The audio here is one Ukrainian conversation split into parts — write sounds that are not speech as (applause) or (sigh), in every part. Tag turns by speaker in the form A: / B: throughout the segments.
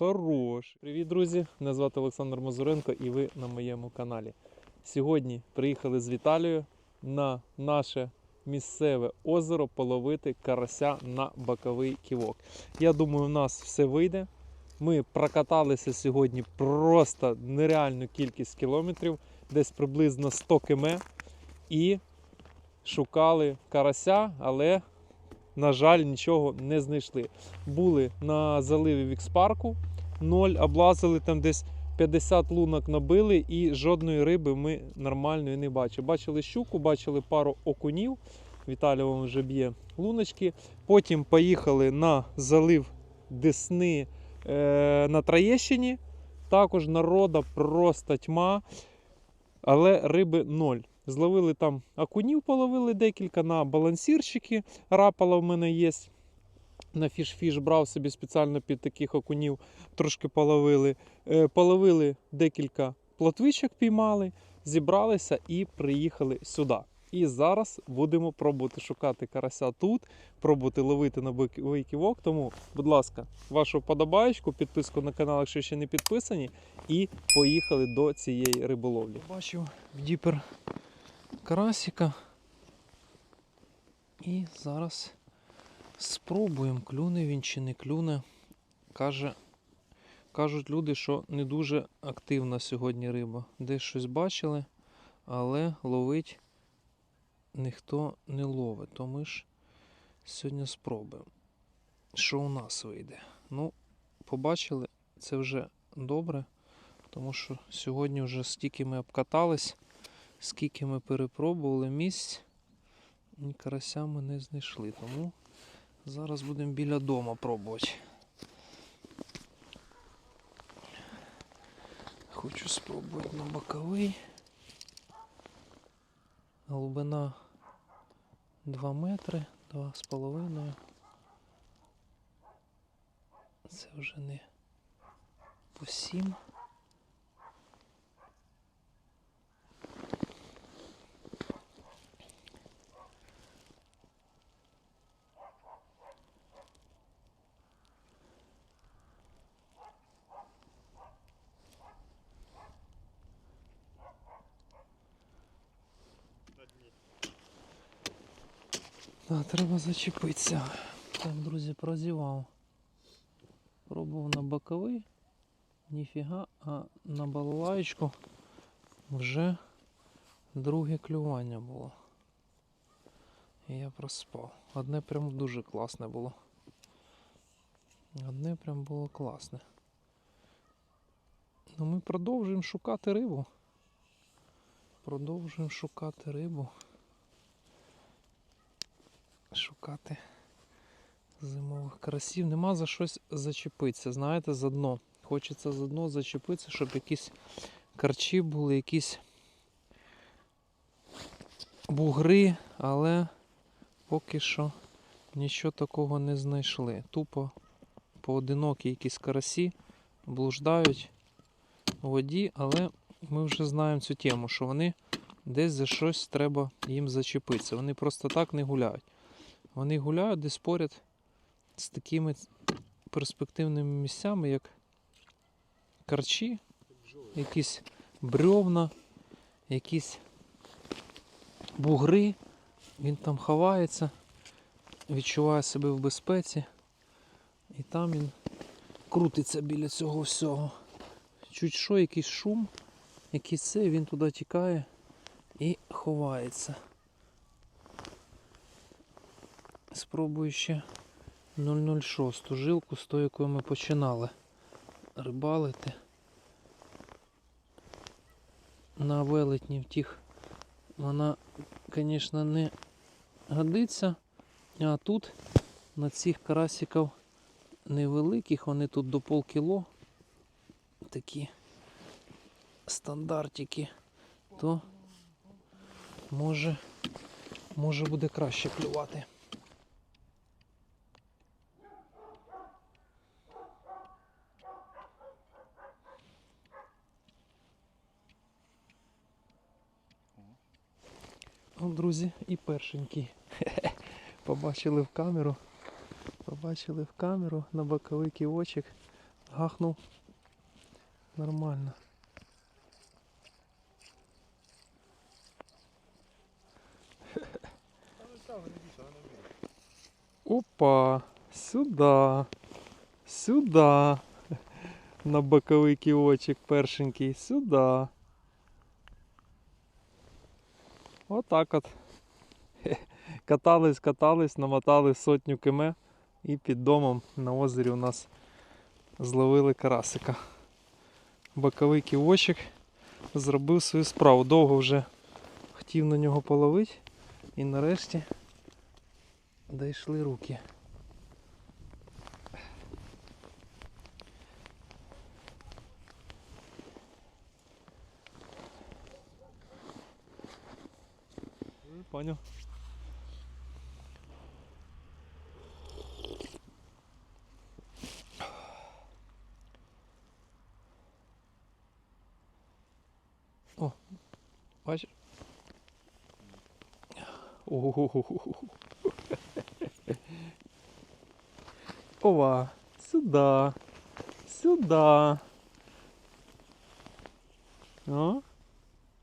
A: хорош. Привіт, друзі! Мене звати Олександр Мазуренко і ви на моєму каналі. Сьогодні приїхали з Віталією на наше місцеве озеро половити карася на боковий ківок. Я думаю, у нас все вийде. Ми прокаталися сьогодні просто нереальну кількість кілометрів, десь приблизно 100 км, і шукали карася, але, на жаль, нічого не знайшли. Були на заливі Вікспарку, ноль, облазили там десь 50 лунок набили і жодної риби ми нормальної не бачили. Бачили щуку, бачили пару окунів. Віталій вам вже б'є луночки. Потім поїхали на залив Десни е, на Троєщині. Також народа просто тьма, але риби ноль. Зловили там окунів, половили декілька на балансірчики. Рапала в мене є. На фіш-фіш брав собі спеціально під таких окунів, трошки половили. Е, половили декілька плотвичок, піймали, зібралися і приїхали сюди. І зараз будемо пробувати шукати карася тут, пробувати ловити на боковий ківок. Тому, будь ласка, вашу вподобаєчку, підписку на канал, якщо ще не підписані, і поїхали до цієї риболовлі. Бачив в діпер карасика. І зараз спробуємо, клюне він чи не клюне. Каже, кажуть люди, що не дуже активна сьогодні риба. Десь щось бачили, але ловить ніхто не ловить. То ми ж сьогодні спробуємо. Що у нас вийде? Ну, побачили, це вже добре, тому що сьогодні вже стільки ми обкатались, скільки ми перепробували місць, і карася ми не знайшли. Тому зараз будемо біля дома пробувати. Хочу спробувати на боковий. Глибина 2 метри, 2,5. Це вже не по 7. Так, треба зачепитися. Так, друзі, прозівав. Пробував на боковий. Ніфіга, а на балалаєчку вже друге клювання було. І я проспав. Одне прям дуже класне було. Одне прям було класне. Ну ми продовжуємо шукати рибу. Продовжуємо шукати рибу. Шукати зимових карасів. Нема за щось зачепитися. Знаєте, за дно. Хочеться за дно зачепитися, щоб якісь карчі були, якісь бугри, але поки що нічого такого не знайшли. Тупо поодинокі якісь карасі блуждають у воді, але ми вже знаємо цю тему, що вони десь за щось треба їм зачепитися. Вони просто так не гуляють. Вони гуляють десь поряд з такими перспективними місцями, як карчі, якісь брьовна, якісь бугри. Він там ховається, відчуває себе в безпеці. І там він крутиться біля цього всього. Чуть що, якийсь шум, якийсь це, він туди тікає і ховається. Спробую ще 006 жилку з тою, якою ми починали рибалити. На велетні втіх вона, звісно, не годиться. А тут на цих карасиків невеликих, вони тут до полкіло такі стандартики, то може, може буде краще клювати. Друзі, і першенький. (laughs) Побачили в камеру. Побачили в камеру на боковий ківочок. Гахнув. Нормально. (laughs) Опа, сюда, сюда. (laughs) На боковий кіочок першенький, сюда. Отак от. (laughs) Катались, катались, намотали сотню км і під домом на озері у нас зловили карасика. Боковий ківочок зробив свою справу. Довго вже хотів на нього половити і нарешті дійшли руки. Понял. О, бачиш? Ова, сюда, сюда. О,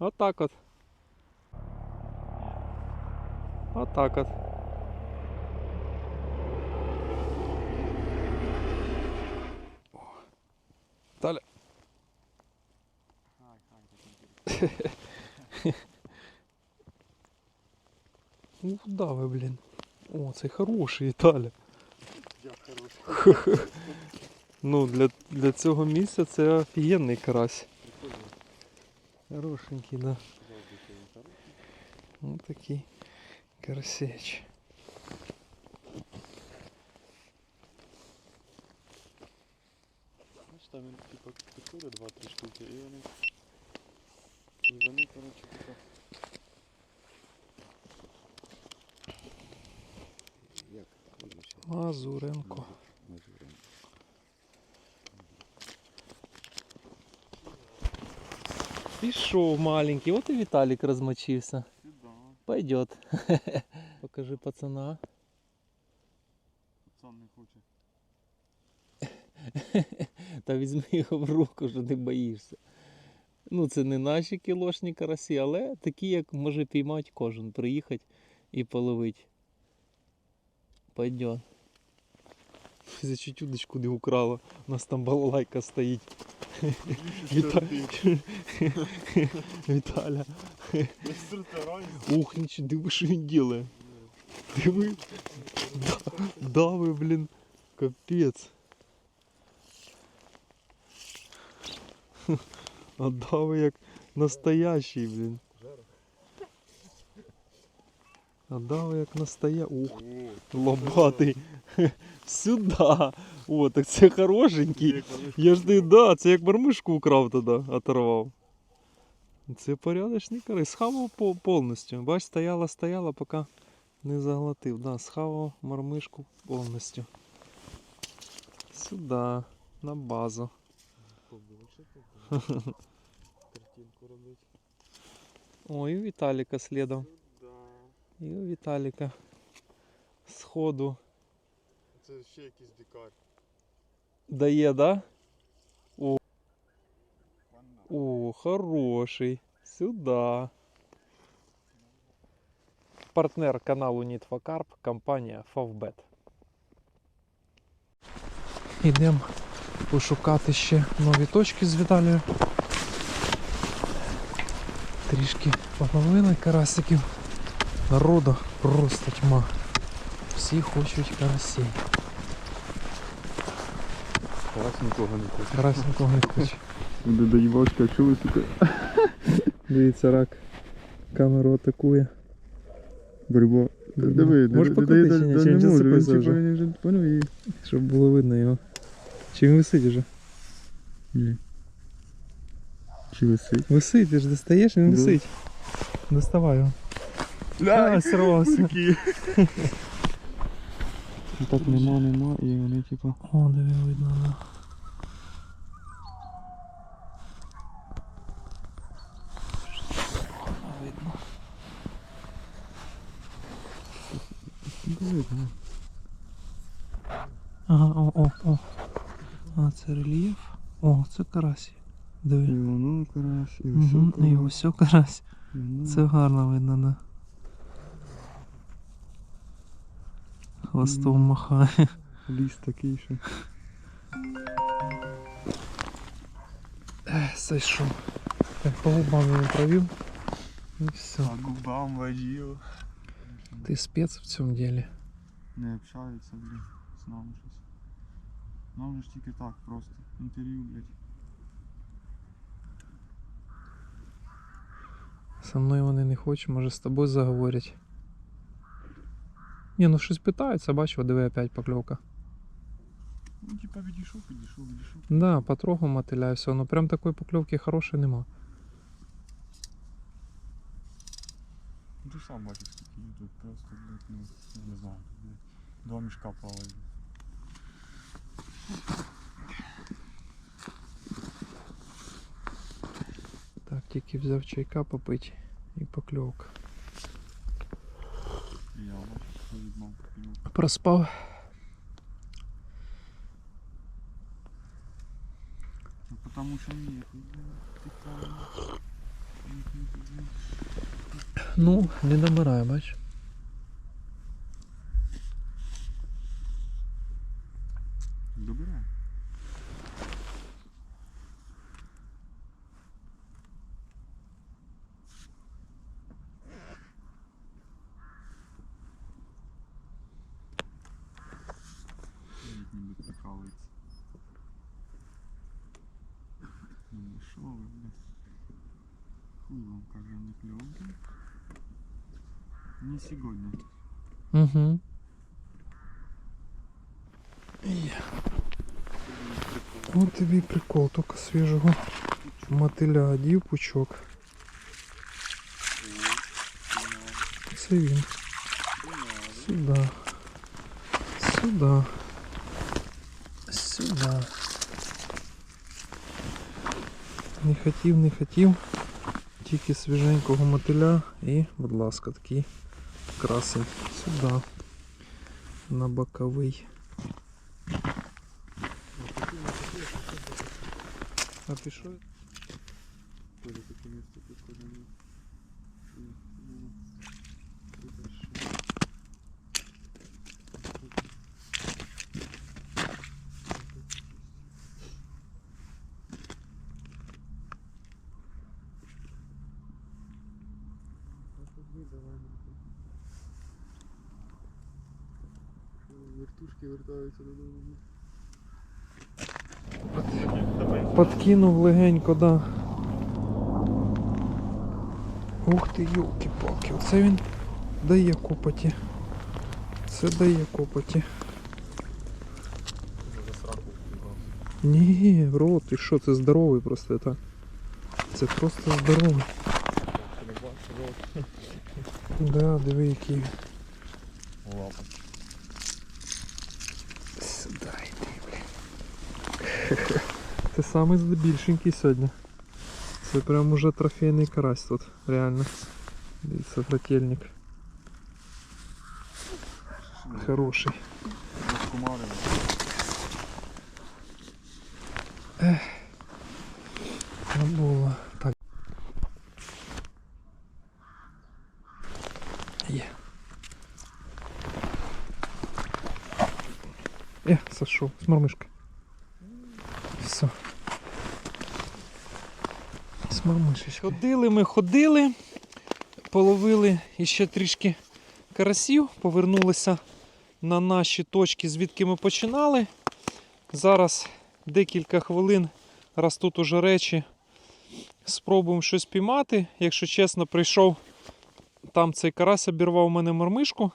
A: вот так вот. Вот так вот. О, Таля. (laughs) Ну куда ви, блін? О, це хороший Італя. (laughs) Ну, для, для цього місця це офігенний карась. Хорошенький, да. Ну такий карасеч.
B: Знаєш, там він типу купили два-три штуки і вони. І вони, коротше, типу. Як.
A: Мазуренко. Пішов маленький, от і Віталік розмочився. Пойдет. (laughs) Покажи пацана.
B: Пацан не хоче. (laughs)
A: Та візьми його в руку, що ти боїшся. Ну, це не наші кілошні карасі, але такі, як може піймати кожен, приїхати і половити. Пойдет. (laughs) За чуть удочку не украла. У нас там балалайка стоїть. Віта- Віталя. Ух, нічого, диви, що він ділає. Диви. Да, дави, блін. Капець. А дави як настоящий, блін. А дави як настоящий. Ух, лобатий. (laughs) Сюда. О, так це хорошенький. Я ж не, да, це як мормишку украв тоді, оторвав. Це порядочний карась. Схавав по- повністю. Бач, стояла, стояла, поки не заглотив. Да, схавав мормишку повністю. Сюди, на базу.
B: Побольше, побольше. Картинку робити.
A: О, і Віталіка слідом. І у Віталіка. Сходу.
B: Це ще якийсь дикар.
A: Дає, да? О, хороший. Сюда. Партнер каналу Carp, компанія Favbet. Ідемо пошукати ще нові точки з Віталією. Трішки половили карасиків. Народу просто тьма. Всі хочуть карасей.
B: Раз нікого не хоче.
A: Карась нікого не хоче.
B: Буде доїбачка, що ви сука?
A: Дивіться, рак камеру атакує.
B: Борьба.
A: Диви, Можеш покрутити чи ні? Чи він вже зацепився вже?
B: Вже поняв і...
A: Щоб було видно його. Чи він висить уже?
B: Ні. Чи висить?
A: Висить, ти ж достаєш, він висить. Доставай його. А, сорвався.
B: Так нема, нема, і вони типа...
A: О, диви, видно, да. Видно.
B: Видно.
A: Ага, о, о, о. А, це рельєф. О, це карась. Диви.
B: І воно карась, і
A: Угу, і ось карась. Це гарно видно, да. Хвостом
B: Мгм.
A: махає.
B: Ліс такий, що.
A: Ех, Зайшов. Так, по губам йому провів. І все.
B: А губам водів.
A: Ти спец в цьому ділі.
B: Не общаються, блін, з нами щось. Нам же ж тільки так просто. Інтерв'ю, блядь.
A: Со мною вони не хочуть, може з тобою заговорять. Ні, ну щось питаються, бачу, диви опять покльовка.
B: Ну, типа відійшов, підійшов, відійшов.
A: Да, потроху мотиляю, все, ну прям такої покльовки хорошої нема.
B: Ну ти сам бачиш, скільки їх тут просто, блядь, ну, я не знаю, блядь. Два мішка плавають.
A: Так, тільки взяв чайка попити і покльовка.
B: Я бачу.
A: Проспав.
B: Ну, потому що нет, ти.
A: Ну, не набирає, бач.
B: Ну що ви, блядь? Хуй вам каже, не кльовки. Не сьогодні.
A: Угу. От тобі і прикол, тільки свіжого мотиля одів пучок. Це він. Сюди. Сюди. Сюди. Не хотів, не хотів. Тільки свіженького мотиля і, будь ласка, такий красень. Сюди. На боковий. А пішов?
B: Тоже таке місце прикольне. Додому.
A: Подкинув легенько, да. Ух ти, юлки-палки, оце він дає копоті. Це дає копоті. Ні, рот, ти що, це здоровий просто так. Це просто здоровий. Да, диви який.
B: Лапа.
A: блін. Це самий більшенький сьогодні. Це прям уже трофейний карась тут, реально. Дивіться, брательник. Хороший.
B: Розкумарили.
A: Не було. Так. Є. Е, сошов з мормишки. Мормишечкою. Ходили ми, ходили, половили іще трішки карасів, повернулися на наші точки, звідки ми починали. Зараз декілька хвилин раз тут уже речі, спробуємо щось піймати. Якщо чесно, прийшов там цей карась обірвав у мене мормишку.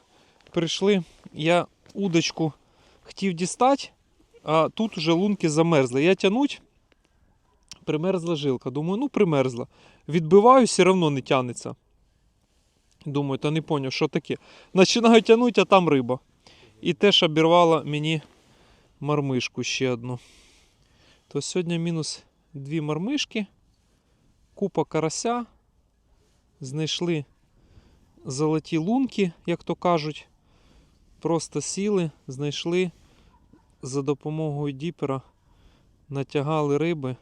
A: Прийшли, я удочку хотів дістати, а тут уже лунки замерзли. Я тянуть, примерзла жилка. Думаю, ну примерзла. Відбиваю, все одно не тянеться. Думаю, та не поняв, що таке. Починаю тягнути, а там риба. І теж обірвала мені мармишку ще одну. То сьогодні мінус дві мармишки, купа карася. Знайшли золоті лунки, як то кажуть. Просто сіли, знайшли за допомогою діпера натягали риби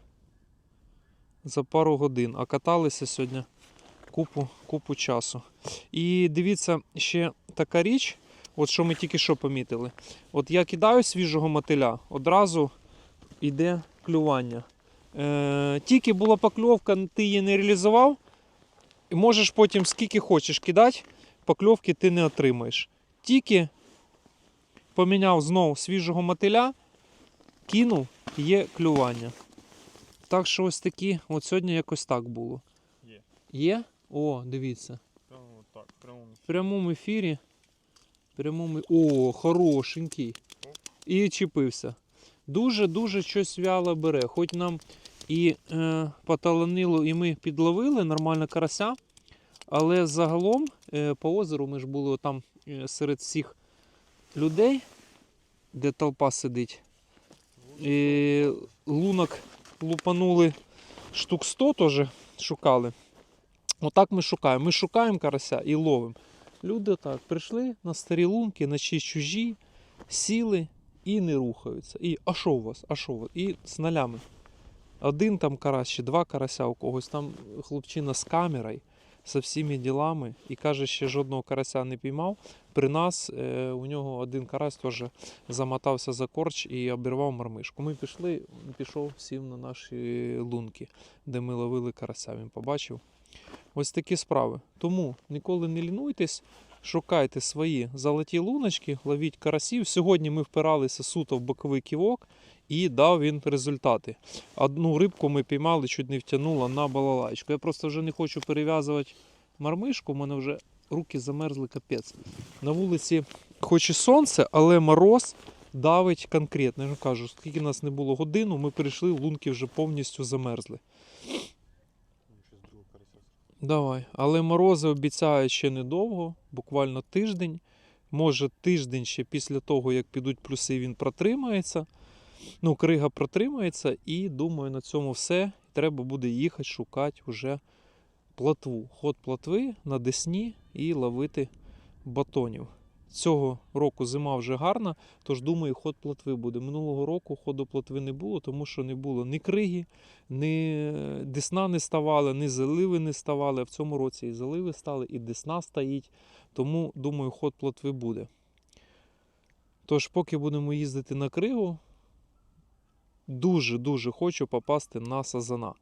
A: за пару годин, а каталися сьогодні купу, купу часу. І дивіться, ще така річ, от що ми тільки що помітили. От я кидаю свіжого мотиля, одразу йде клювання. Е, тільки була покльовка, ти її не реалізував, можеш потім скільки хочеш кидати, покльовки ти не отримаєш. Тільки поміняв знову свіжого мотиля, кинув, є клювання. Так що ось такі, от сьогодні якось так було.
B: Є.
A: Є? О, дивіться.
B: Прямо так, прямо.
A: В прямому ефірі. Прямому... О, хорошенький. І чіпився. Дуже-дуже щось вяло бере. Хоч нам і е, поталанило, і ми підловили нормально карася. Але загалом е, по озеру ми ж були там е, серед всіх людей, де толпа сидить. І лунок лупанули штук 100 теж шукали. Отак ми шукаємо. Ми шукаємо карася і ловимо. Люди так прийшли на старі лунки, на чиїсь чужі, сіли і не рухаються. І а що у вас? А що у вас? І з налями. Один там карась, чи два карася у когось, там хлопчина з камерою, з всіми ділами, і каже, ще жодного карася не піймав. При нас е, у нього один карась теж замотався за корч і обірвав мармишку. Ми пішли, пішов, сів на наші лунки, де ми ловили карася. Він побачив. Ось такі справи. Тому ніколи не лінуйтесь, шукайте свої золоті луночки, ловіть карасів. Сьогодні ми впиралися суто в боковий ківок і дав він результати. Одну рибку ми піймали, чуть не втягнуло на балалайку. Я просто вже не хочу перев'язувати мармишку, у мене вже руки замерзли капець. На вулиці хоч і сонце, але мороз давить конкретно. Я кажу, скільки нас не було годину, ми прийшли, лунки вже повністю замерзли. Давай. Але морози обіцяють ще недовго, буквально тиждень. Може тиждень ще після того, як підуть плюси, він протримається. Ну, крига протримається, і думаю, на цьому все. Треба буде їхати шукати вже платву. Ход платви на Десні і ловити батонів. Цього року зима вже гарна, тож думаю, ход платви буде. Минулого року ходу платви не було, тому що не було ні криги, ні десна не ставали, ні заливи не ставали. А в цьому році і заливи стали, і десна стоїть. Тому, думаю, ход плотви буде. Тож, поки будемо їздити на кригу, дуже-дуже хочу попасти на сазана.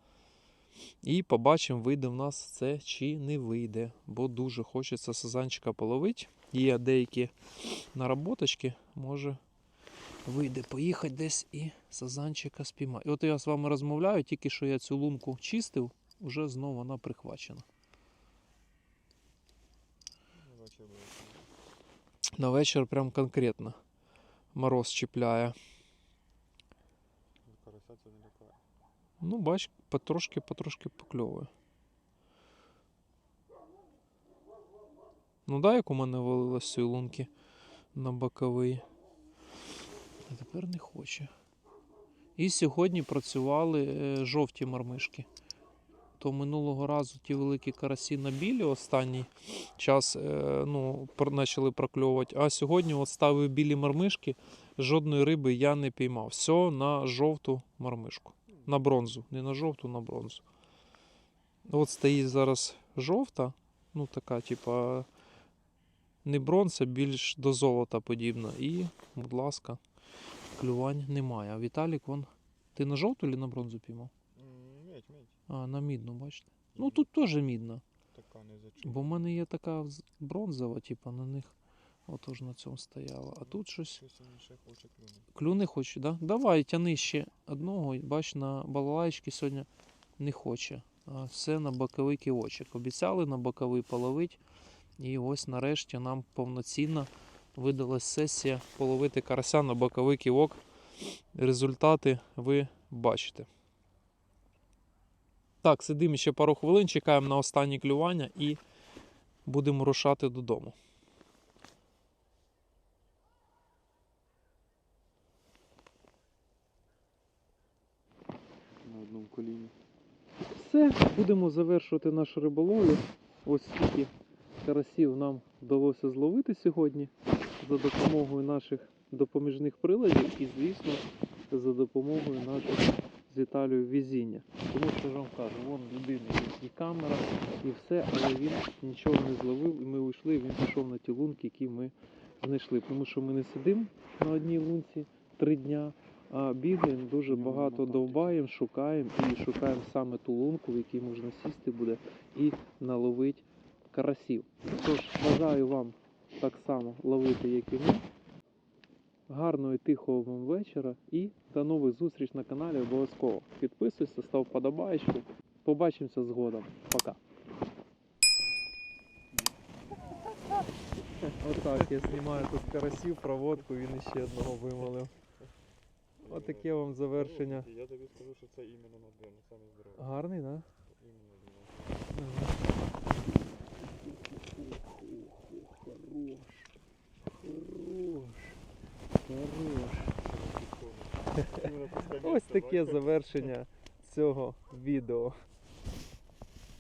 A: І побачимо, вийде в нас це чи не вийде. Бо дуже хочеться сазанчика половити. Є деякі наработочки, може вийде поїхати десь і сазанчика спіймати. І от я з вами розмовляю, тільки що я цю лунку чистив, вже знову вона прихвачена.
B: Ну.
A: На вечір прям конкретно мороз чіпляє.
B: Лякає.
A: Ну, бач, потрошки, потрошки покльовує. Ну да, як у мене валилось з цієї лунки на боковий. А тепер не хоче. І сьогодні працювали е, жовті мармишки. То минулого разу ті великі карасі на білі останній час е, ну, почали прокльовувати. А сьогодні от ставив білі мармишки, жодної риби я не піймав. Все на жовту мармишку. На бронзу. Не на жовту, на бронзу. От стоїть зараз жовта, ну така, типа, не бронза, більш до золота подібна. І, будь ласка, клювань немає. А Віталік, вон. Ти на жовту чи на бронзу піймав?
B: М, Медь, медь.
A: А, на мідну, бачите? Ну тут теж мідна.
B: Така не зачула.
A: Бо в мене є така бронзова, типа на них. Отож на цьому стояла. А тут щось. Клюни хоче, да? Давай, тяни ще одного. Бач, на балалайчки сьогодні не хоче. А все на боковий ківочок. Обіцяли на боковий половить. І ось нарешті нам повноцінно видалась сесія половити карася на боковий ківок. Результати ви бачите. Так, сидимо ще пару хвилин, чекаємо на останнє клювання і будемо рушати додому.
B: Одному коліні.
A: Все, будемо завершувати нашу риболовлю. Ось скільки карасів нам вдалося зловити сьогодні за допомогою наших допоміжних приладів. І, звісно, за допомогою нашого з Віталією везіння. Тому що ж вам кажу, вон людини і камера, і все, але він нічого не зловив, і ми уйшли, він пішов на ті лунки, які ми знайшли. Тому що ми не сидимо на одній лунці три дня, а бігаємо дуже багато довбаємо, шукаємо і шукаємо саме ту лунку, в якій можна сісти буде і наловити карасів. Тож бажаю вам так само ловити, як і ми. Гарного і тихого вам вечора і до нових зустріч на каналі обов'язково. Підписуйся, став вподобаєчку. Побачимося згодом. Пока. Отак я знімаю тут карасів, проводку, він іще одного вимолив. Отаке вам завершення.
B: Я тобі скажу, що це іменно на дно, саме здоров'я.
A: Гарний, так?
B: Іменно Хорош.
A: Ось таке завершення цього відео.